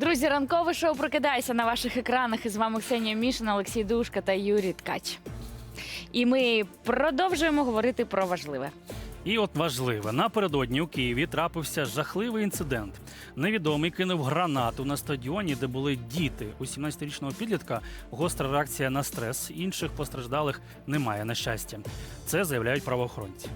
Друзі, ранкове шоу прокидайся на ваших екранах. І з вами Ксенія Мішина, Олексій Душка та Юрій Ткач. І ми продовжуємо говорити про важливе. І от важливе, напередодні у Києві трапився жахливий інцидент. Невідомий кинув гранату на стадіоні, де були діти. У 17-річного підлітка гостра реакція на стрес. Інших постраждалих немає, на щастя. Це заявляють правоохоронці.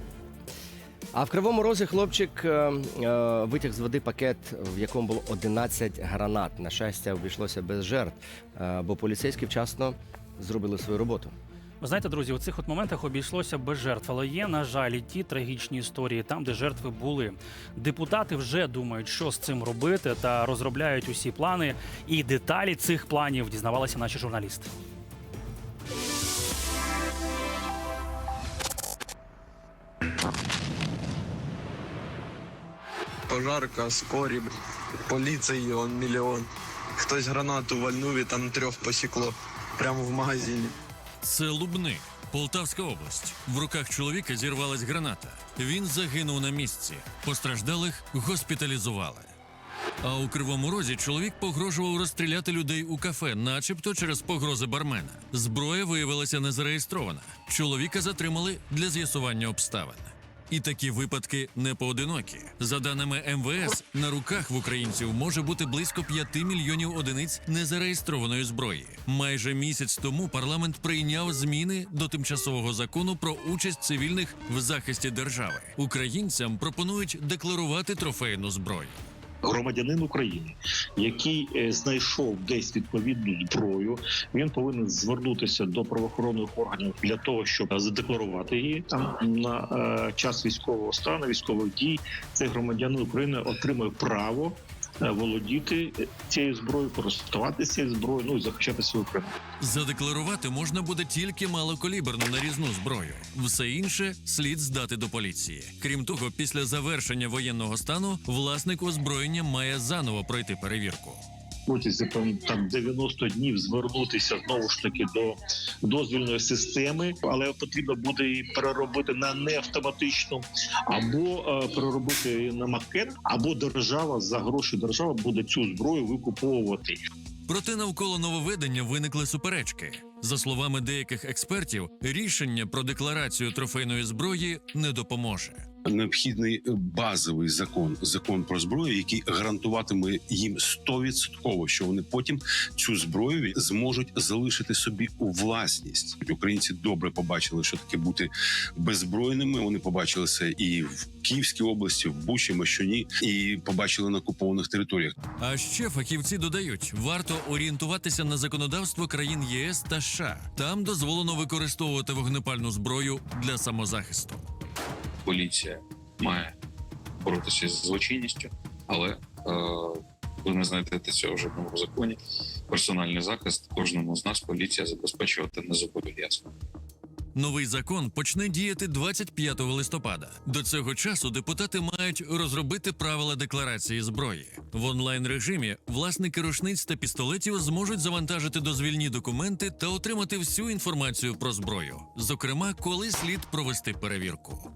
А в Кривому Розі хлопчик е, е, витяг з води пакет, в якому було 11 гранат. На щастя, обійшлося без жертв, е, бо поліцейські вчасно зробили свою роботу. Ви знаєте, друзі, у цих от моментах обійшлося без жертв, але є, на жаль, і ті трагічні історії, там, де жертви були. Депутати вже думають, що з цим робити, та розробляють усі плани. І деталі цих планів дізнавалися наші журналісти. Пожарка, скорі, поліції он мільйон. Хтось гранату вальнув і там трьох посікло прямо в магазині. Це Лубни, Полтавська область. В руках чоловіка зірвалась граната. Він загинув на місці. Постраждалих госпіталізували. А у кривому розі чоловік погрожував розстріляти людей у кафе, начебто через погрози бармена. Зброя виявилася незареєстрована. Чоловіка затримали для з'ясування обставин. І такі випадки не поодинокі. За даними МВС, на руках в українців може бути близько 5 мільйонів одиниць незареєстрованої зброї. Майже місяць тому парламент прийняв зміни до тимчасового закону про участь цивільних в захисті держави. Українцям пропонують декларувати трофейну зброю. Громадянин України, який е, знайшов десь відповідну зброю, він повинен звернутися до правоохоронних органів для того, щоб задекларувати її там на е, час військового стану, військових дій. Цей громадянин України отримує право. Е, Володіти цією зброєю, користуватися цією зброєю, ну і захищати свою країну. Задекларувати можна буде тільки малокаліберну нарізну зброю. Все інше слід здати до поліції. Крім того, після завершення воєнного стану власник озброєння має заново пройти перевірку. Протязі там, там 90 днів звернутися знову ж таки до дозвільної системи, але потрібно буде її переробити на неавтоматичну, або е, переробити на макет, або держава за гроші держава буде цю зброю викуповувати. Проте навколо нововведення виникли суперечки. За словами деяких експертів, рішення про декларацію трофейної зброї не допоможе. Необхідний базовий закон, закон про зброю, який гарантуватиме їм 100%, що вони потім цю зброю зможуть залишити собі у власність. Українці добре побачили, що таке бути беззбройними. Вони побачили це і в Київській області, в Бучі, Мощуні, і побачили на окупованих територіях. А ще фахівці додають, варто орієнтуватися на законодавство країн ЄС та США. Там дозволено використовувати вогнепальну зброю для самозахисту. Поліція має боротися з злочинністю, але е, ви не знайдете цього в жодному законі. Персональний захист кожному з нас поліція забезпечувати не зобов'язана. Новий закон почне діяти 25 листопада. До цього часу депутати мають розробити правила декларації зброї в онлайн режимі. Власники рушниць та пістолетів зможуть завантажити дозвільні документи та отримати всю інформацію про зброю, зокрема, коли слід провести перевірку.